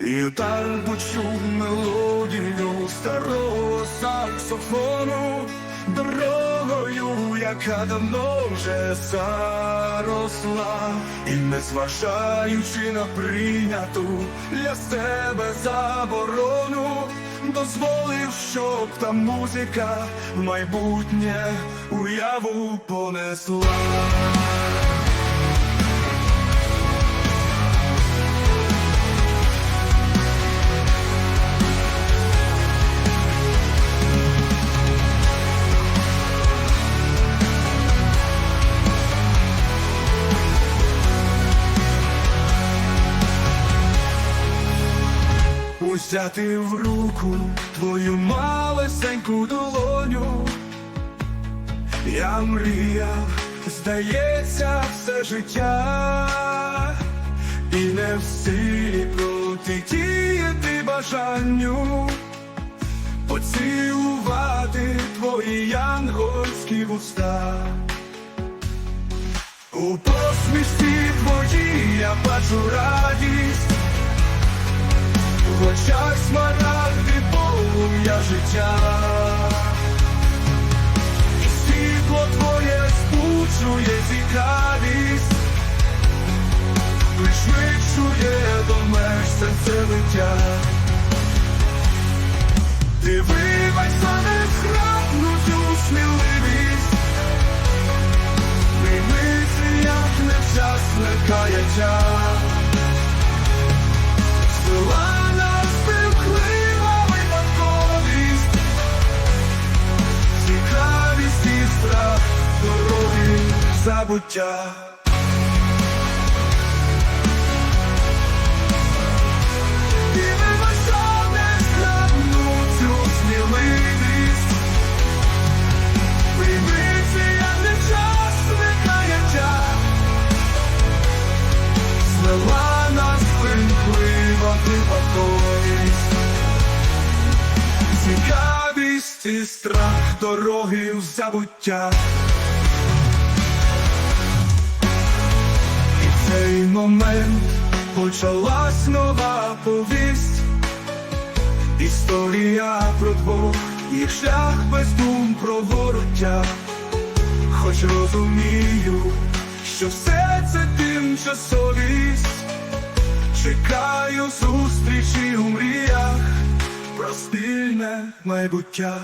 І так почув мелодію старого саксофону Дорогою, яка давно вже заросла. І не зважаючи на прийняту для себе заборону Дозволив, щоб та музика в майбутнє уяву понесла Узяти в руку твою малесеньку долоню, я мріяв, здається, все життя, і не в силі протидіяти бажанню, поцілувати твої янгольські вуста. У посмішці твоїй я бачу радість. Життя, і світло твоє збуджує цікавість, пришвидшує до забуття. І вибач за цю сміливість, прийми це як нечасне каяття. Звела нас примхлива випадковість Цікавість і страх дороги в забуття цей момент почалась нова повість. Історія про двох, їх шлях без дум про вороття. Хоч розумію, що все це тимчасовість Чекаю зустрічі у мріях про спільне майбуття.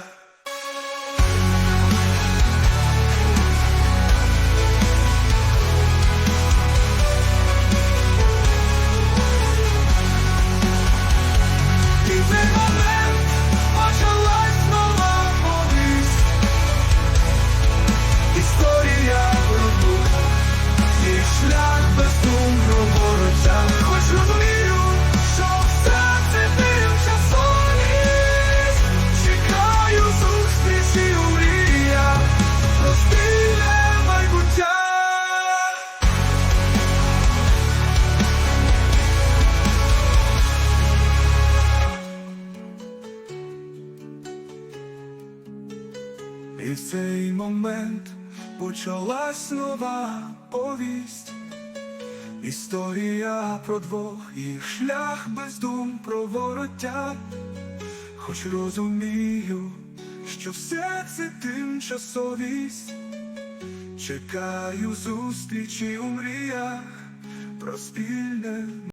І в цей момент почалась нова повість. Історія про двох, їх шлях без дум про вороття. Хоч розумію, що все це тимчасовість. Чекаю зустрічі у мріях про спільне